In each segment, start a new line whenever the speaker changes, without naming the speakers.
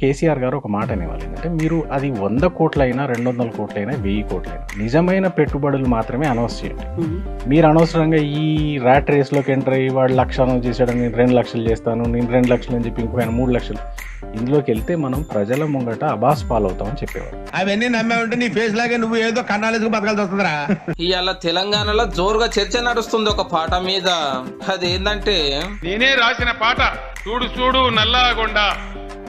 కేసీఆర్ గారు ఒక మాట అనేవాళ్ళు. ఏంటంటే మీరు అది వంద కోట్లైనా రెండు వందల కోట్లైనా వెయ్యి కోట్లైనా నిజమైన పెట్టుబడులు మాత్రమే అనౌన్స్ చేయండి. మీరు అనవసరంగా ఈ ర్యాట్ రేస్లోకి ఎంటర్ అయ్యి వాడు లక్ష అనౌన్స్ చేసాడు నేను రెండు లక్షలు చేస్తాను నేను రెండు లక్షలు అని చెప్పి ఇంకో ఆయన మూడు లక్షలు ఇందులోకి వెళ్తే మనం ప్రజల ముంగట అబాస్ పాలవుతామని చెప్పేవారు
అవన్నీ నమ్మే ఉంటే నీ ఫేస్ లాగే నువ్వు ఏదో కన్నాలేసుకు బతకాల్సి వస్తుందిరా.
ఇవాళ తెలంగాణలో జోరుగా చర్చ నడుస్తుంది ఒక పాట మీద. అదేంటంటే
నేనే రాసిన పాట చూడు చూడు నల్లాగొండ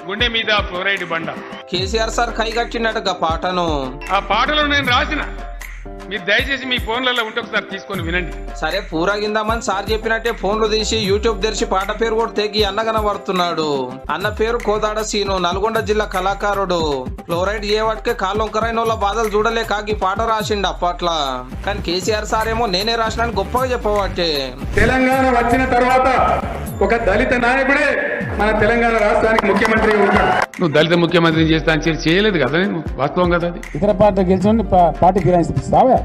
గుండె మీద ఫ్లోరైడ్ బండ.
కేసీఆర్ సార్ కైగట్టినట్టుగా పాటను?
ఆ పాటలో నేను రాసిన. మీరు దయచేసి మీ ఫోన్లలో ఉంటే ఒకసారి తీసుకొని వినండి.
సరే పూరాగిందామని సార్ చెప్పినట్టే ఫోన్లు తీసి యూట్యూబ్ తెరిచి పాట పేరు కూడా తెగి అన్న కనబడుతున్నాడు. అన్న పేరు కోదాడ సీను నల్గొండ జిల్లా కళాకారుడు. ఫ్లోరైడ్ చేయబట్టే కాళ్ళొంకరైన వాళ్ళ బాధలు చూడలేక ఈ పాట రాసిండు అప్పట్లా. కానీ కేసీఆర్ సార్ ఏమో నేనే రాసినాను గొప్పగా చెప్పబట్టే.
తెలంగాణ వచ్చిన తర్వాత ఒక దళిత నాయకుడే మన తెలంగాణ రాష్ట్రానికి ముఖ్యమంత్రి ఉంటాడు.
నువ్వు దళిత ముఖ్యమంత్రిని చేస్తా అని చెప్పి చేయలేదు కదా నేను? వాస్తవం కదా అది?
ఇతర పార్టీ గెలిచిన పార్టీ ఫిరాయిస్తావా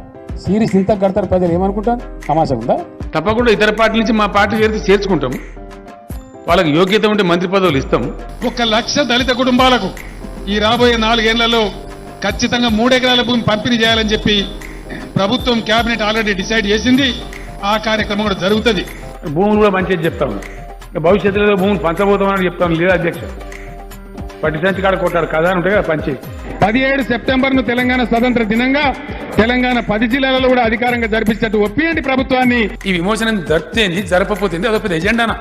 సీరియస్ ఇంత కడతారు ప్రజలు ఏమనుకుంటారు? తమాషా ఉందా?
తప్పకుండా ఇతర పార్టీ నుంచి మా పార్టీ చేరితే చేర్చుకుంటాము వాళ్ళకి యోగ్యత ఉంటే మంత్రి పదవులు ఇస్తాము.
ఒక లక్ష దళిత కుటుంబాలకు ఈ రాబోయే నాలుగేళ్ళలో ఖచ్చితంగా మూడెకరాల భూమి పంపిణీ చేయాలని చెప్పి ప్రభుత్వం కేబినెట్ ఆల్రెడీ డిసైడ్ చేసింది. ఆ కార్యక్రమం కూడా జరుగుతుంది.
భూములు కూడా మంచిది చెప్తాము. భవిష్యత్తులో భూములు పంచబోతామని చెప్తాను లేదా అధ్యక్ష. పట్టి సంచి కాడ కొట్టాడు కదా అని ఉంటాయి కదా పంచి
పదిహేడు సెప్టెంబర్ను తెలంగాణ స్వతంత్ర దినంగా తెలంగాణ పది జిల్లాలలో కూడా అధికారంగా జరిపించినట్టు ఒప్పియండి ప్రభుత్వాన్ని.
ఈ విమోచనం జరిపితేంది జరపపోతుంది అదొక పెద్ద ఎజెండానా?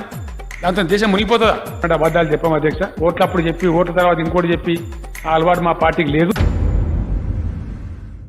దాంతో దేశం మునిగిపోతుందా? అంటే అబద్ధాలు చెప్పాము అధ్యక్ష. ఓట్లప్పుడు చెప్పి ఓట్ల తర్వాత ఇంకోటి చెప్పి ఆ అలవాటు మా పార్టీకి లేదు.